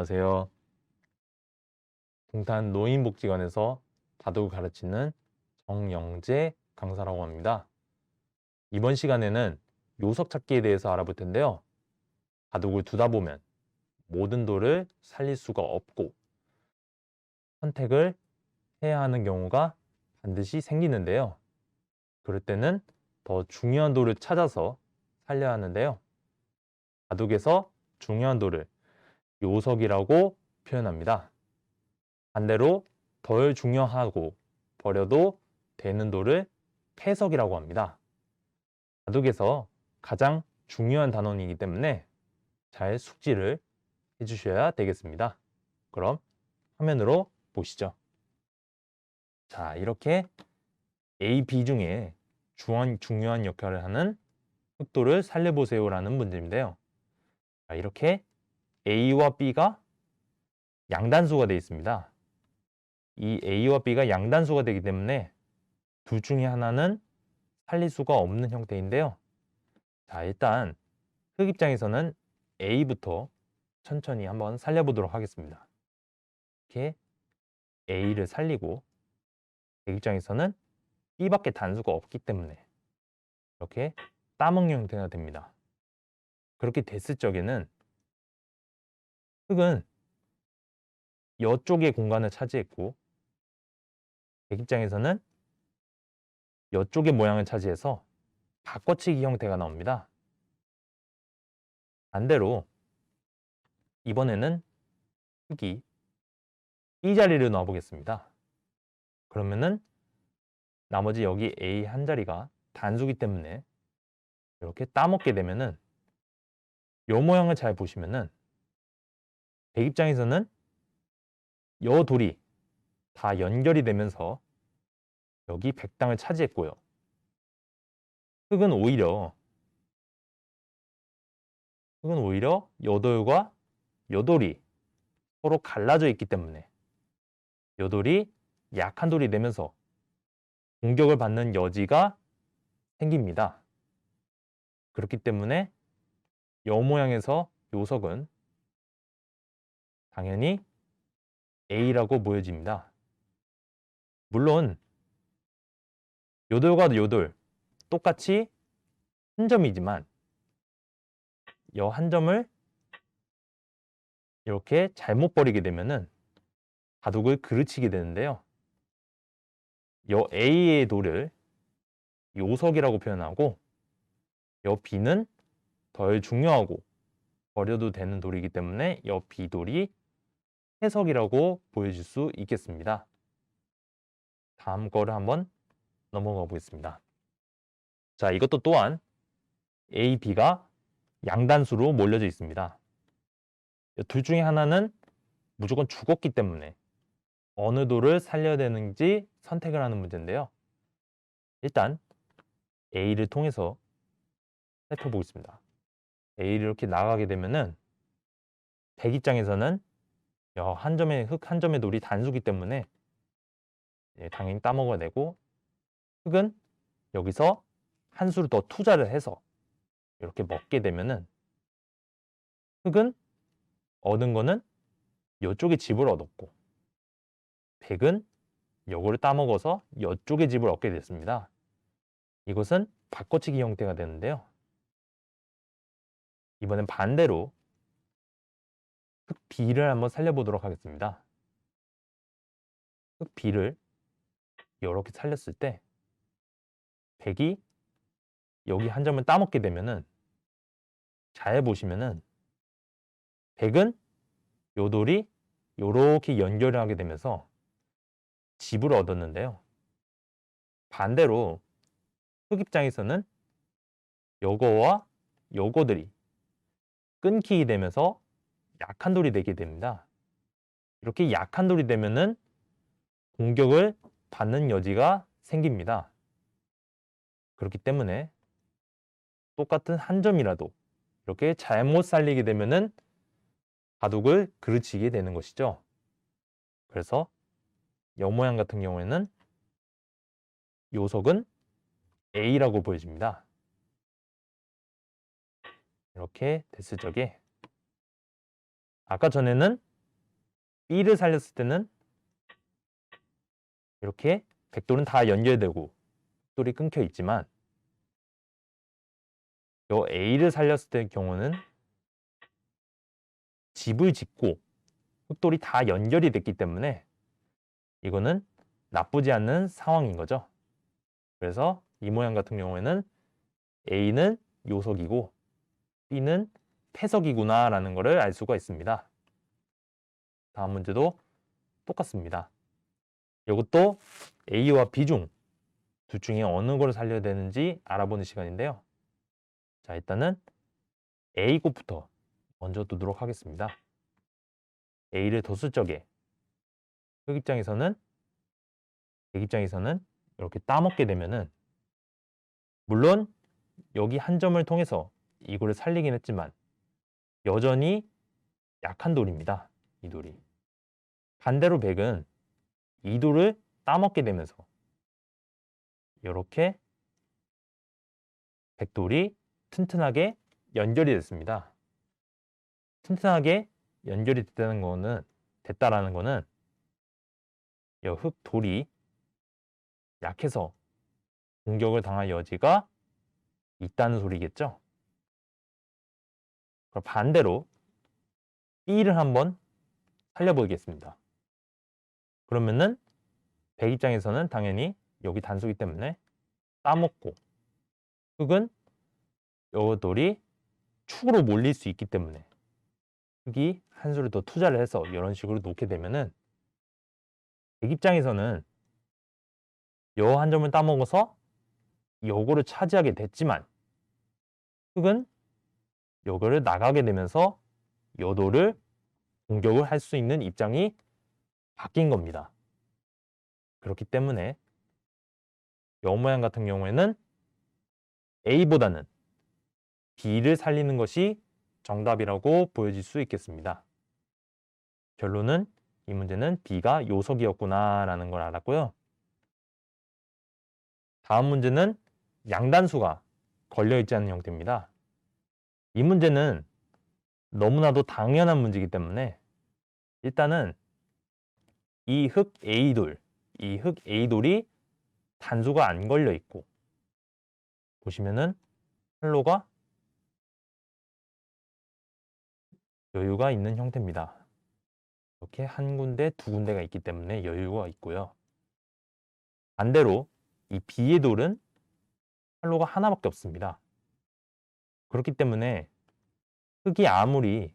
안녕하세요. 동탄 노인복지관에서 바둑을 가르치는 정영재 강사라고 합니다. 이번 시간에는 요석 찾기에 대해서 알아볼 텐데요. 바둑을 두다 보면 모든 돌을 살릴 수가 없고 선택을 해야 하는 경우가 반드시 생기는데요. 그럴 때는 더 중요한 돌을 찾아서 살려야 하는데요. 바둑에서 중요한 돌을 요석이라고 표현합니다. 반대로 덜 중요하고 버려도 되는 돌을 패석이라고 합니다. 바둑에서 가장 중요한 단원이기 때문에 잘 숙지를 해주셔야 되겠습니다. 그럼 화면으로 보시죠. 자, 이렇게 A, B 중에 중요한, 중요한 역할을 하는 흑도를 살려보세요라는 문제인데요. 자, 이렇게 A와 B가 양단수가 되어 있습니다. 이 A와 B가 양단수가 되기 때문에 둘 중에 하나는 살릴 수가 없는 형태인데요. 자, 일단 흑 입장에서는 A부터 천천히 한번 살려보도록 하겠습니다. 이렇게 A를 살리고 백 입장에서는 B밖에 단수가 없기 때문에 이렇게 따먹는 형태가 됩니다. 그렇게 됐을 적에는 흑은 이쪽의 공간을 차지했고 백 입장에서는 이쪽의 모양을 차지해서 바꿔치기 형태가 나옵니다. 반대로 이번에는 흑이 이 자리를 놔보겠습니다. 그러면은 나머지 여기 A 한 자리가 단수기 때문에 이렇게 따먹게 되면은 요 모양을 잘 보시면은 백 입장에서는 요 돌이 다 연결이 되면서 여기 백당을 차지했고요. 흑은 오히려 흑은 오히려 여돌과 여돌이 서로 갈라져 있기 때문에 여돌이 약한 돌이 되면서 공격을 받는 여지가 생깁니다. 그렇기 때문에 여 모양에서 요석은 당연히 A라고 보여집니다. 물론 요돌과 요돌 똑같이 한 점이지만 여 한 점을 이렇게 잘못 버리게 되면은 바둑을 그르치게 되는데요. 여 A의 돌을 요석이라고 표현하고 여 B는 덜 중요하고 버려도 되는 돌이기 때문에 여 B돌이 해석이라고 보여질 수 있겠습니다. 다음 거를 한번 넘어가 보겠습니다. 자, 이것도 또한 A, B가 양단수로 몰려져 있습니다. 둘 중에 하나는 무조건 죽었기 때문에 어느 돌을 살려야 되는지 선택을 하는 문제인데요. 일단 A를 통해서 살펴보겠습니다. A를 이렇게 나가게 되면은 백 입장에서는 한 점의 흑한 점의 돌이 단수기 때문에 예, 당연히 따먹어야 되고 흑은 여기서 한 수를 더 투자를 해서 이렇게 먹게 되면은 흑은 얻은 거는 이쪽에 집을 얻었고 백은 요거를 따먹어서 이쪽에 집을 얻게 됐습니다. 이것은 바꿔치기 형태가 되는데요. 이번엔 반대로 흑 B를 한번 살려보도록 하겠습니다. 흑 B를 이렇게 살렸을 때 백이 여기 한 점을 따먹게 되면은 잘 보시면은 백은 요 돌이 요렇게 연결을 하게 되면서 집을 얻었는데요. 반대로 흑 입장에서는 요거와 요거들이 끊기게 되면서 약한 돌이 되게 됩니다. 이렇게 약한 돌이 되면은 공격을 받는 여지가 생깁니다. 그렇기 때문에 똑같은 한 점이라도 이렇게 잘못 살리게 되면은 바둑을 그르치게 되는 것이죠. 그래서 여 모양 같은 경우에는 요석은 A라고 보여집니다. 이렇게 됐을 적에 아까 전에는 B를 살렸을 때는 이렇게 백돌은 다 연결되고 백돌이 끊겨 있지만 요 A를 살렸을 때의 경우는 집을 짓고 흑돌이 다 연결이 됐기 때문에 이거는 나쁘지 않은 상황인 거죠. 그래서 이 모양 같은 경우에는 A는 요석이고 B는 패석이구나라는 것을 알 수가 있습니다. 다음 문제도 똑같습니다. 이것도 A와 B 중 둘 중에 어느 걸 살려야 되는지 알아보는 시간인데요. 자, 일단은 A 곳부터 먼저 두도록 하겠습니다. A를 뒀을 적에 흑 입장에서는 백 입장에서는 이렇게 따먹게 되면은 물론 여기 한 점을 통해서 이거를 살리긴 했지만 여전히 약한 돌입니다. 이 돌이. 반대로 백은 이 돌을 따먹게 되면서 이렇게 백돌이 튼튼하게 연결이 됐습니다. 튼튼하게 연결이 됐다는 거는 됐다라는 거는 이 흑돌이 약해서 공격을 당할 여지가 있다는 소리겠죠. 그럼 반대로 B를 한번 살려보겠습니다. 그러면은 백 입장에서는 당연히 여기 단수기 때문에 따먹고 흑은 요 돌이 축으로 몰릴 수 있기 때문에 흑이 한 수를 더 투자를 해서 이런 식으로 놓게 되면은 백 입장에서는 요 한 점을 따먹어서 요거를 차지하게 됐지만 흑은 요거를 나가게 되면서 요도를 공격을 할 수 있는 입장이 바뀐 겁니다. 그렇기 때문에 요 모양 같은 경우에는 A보다는 B를 살리는 것이 정답이라고 보여질 수 있겠습니다. 결론은 이 문제는 B가 요석이었구나 라는 걸 알았고요. 다음 문제는 양단수가 걸려있지 않은 형태입니다. 이 문제는 너무나도 당연한 문제이기 때문에 일단은 이흑 A돌, 이흑 A돌이 단수가 안 걸려 있고 보시면은 활로가 여유가 있는 형태입니다. 이렇게 한 군데, 두 군데가 있기 때문에 여유가 있고요. 반대로 이 B의 돌은 활로가 하나밖에 없습니다. 그렇기 때문에 흑이 아무리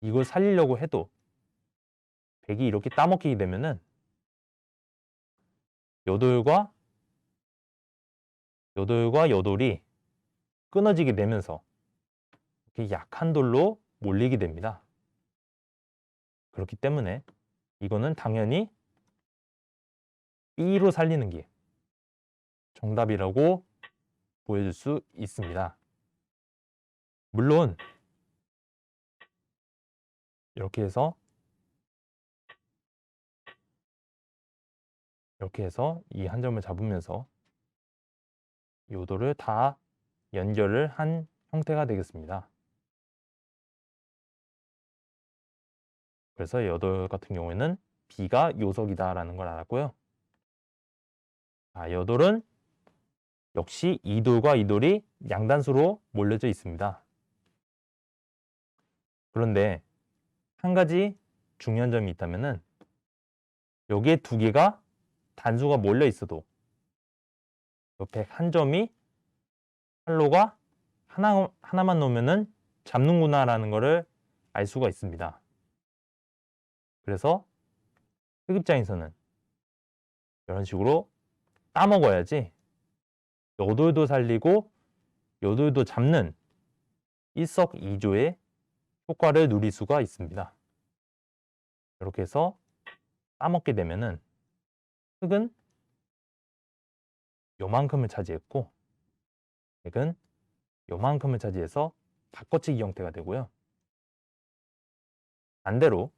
이걸 살리려고 해도 백이 이렇게 따먹히게 되면은 요돌과 요돌과 요돌이 끊어지게 되면서 이렇게 약한 돌로 몰리게 됩니다. 그렇기 때문에 이거는 당연히 B로 살리는 게 정답이라고 보여줄 수 있습니다. 물론 이렇게 해서 이렇게 해서 이 한 점을 잡으면서 요도를 다 연결을 한 형태가 되겠습니다. 그래서 여돌 같은 경우에는 B가 요석이다라는 걸 알았고요. 아, 여돌은 역시 이돌과 이돌이 양단수로 몰려져 있습니다. 그런데 한 가지 중요한 점이 있다면은 여기에 두 개가 단수가 몰려 있어도 옆에 한 점이 활로가 하나, 하나만 놓으면은 잡는구나라는 것을 알 수가 있습니다. 그래서 흑 입장에서는 이런 식으로 따먹어야지 요돌도 살리고 요돌도 잡는 일석이조의 효과를 누릴 수가 있습니다. 이렇게 해서 따먹게 되면은 흑은 요만큼을 차지했고 백은 요만큼을 차지해서 바꿔치기 형태가 되고요. 반대로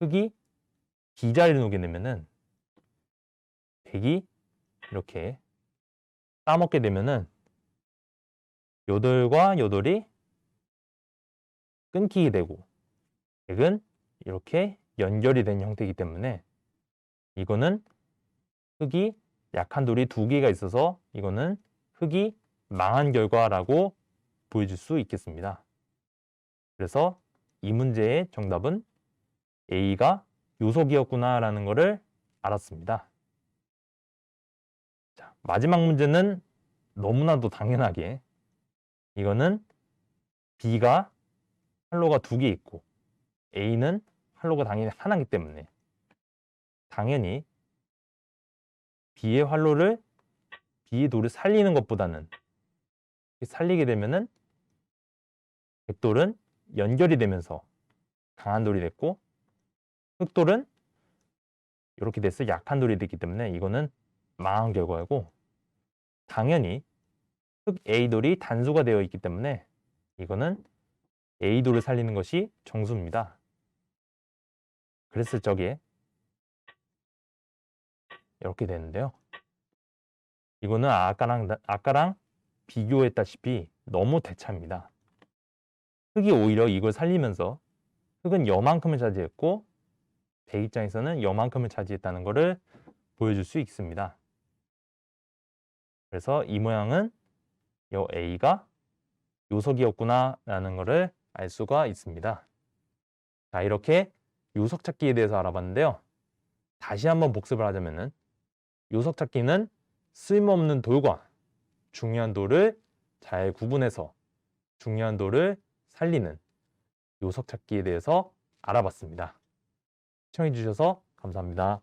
흑이 B자리를 놓게 되면은 백이 이렇게 따먹게 되면은 요돌과 요돌이 끊기게 되고 백은 이렇게 연결이 된 형태이기 때문에 이거는 흙이 약한 돌이 두 개가 있어서 이거는 흙이 망한 결과라고 보여줄 수 있겠습니다. 그래서 이 문제의 정답은 A가 요속이었구나라는 것을 알았습니다. 자, 마지막 문제는 너무나도 당연하게 이거는 B가 활로가 두 개 있고 A는 활로가 당연히 하나이기 때문에 당연히 B의 활로를 B의 돌을 살리는 것보다는 살리게 되면은 백돌은 연결이 되면서 강한 돌이 됐고 흑돌은 이렇게 돼서 약한 돌이 됐기 때문에 이거는 망한 결과이고 당연히 흑 A돌이 단수가 되어 있기 때문에 이거는 A돌을 살리는 것이 정수입니다. 그랬을 적에 이렇게 되는데요. 이거는 아까랑 아까랑 비교했다시피 너무 대차입니다. 흑이 오히려 이걸 살리면서 흑은 여만큼을 차지했고 배 입장에서는 여만큼을 차지했다는 것을 보여줄 수 있습니다. 그래서 이 모양은 요 A가 요석이었구나 라는 것을 알 수가 있습니다. 자 이렇게 요석 찾기에 대해서 알아봤는데요. 다시 한번 복습을 하자면은 요석 찾기는 쓸모없는 돌과 중요한 돌을 잘 구분해서 중요한 돌을 살리는 요석 찾기에 대해서 알아봤습니다. 시청해 주셔서 감사합니다.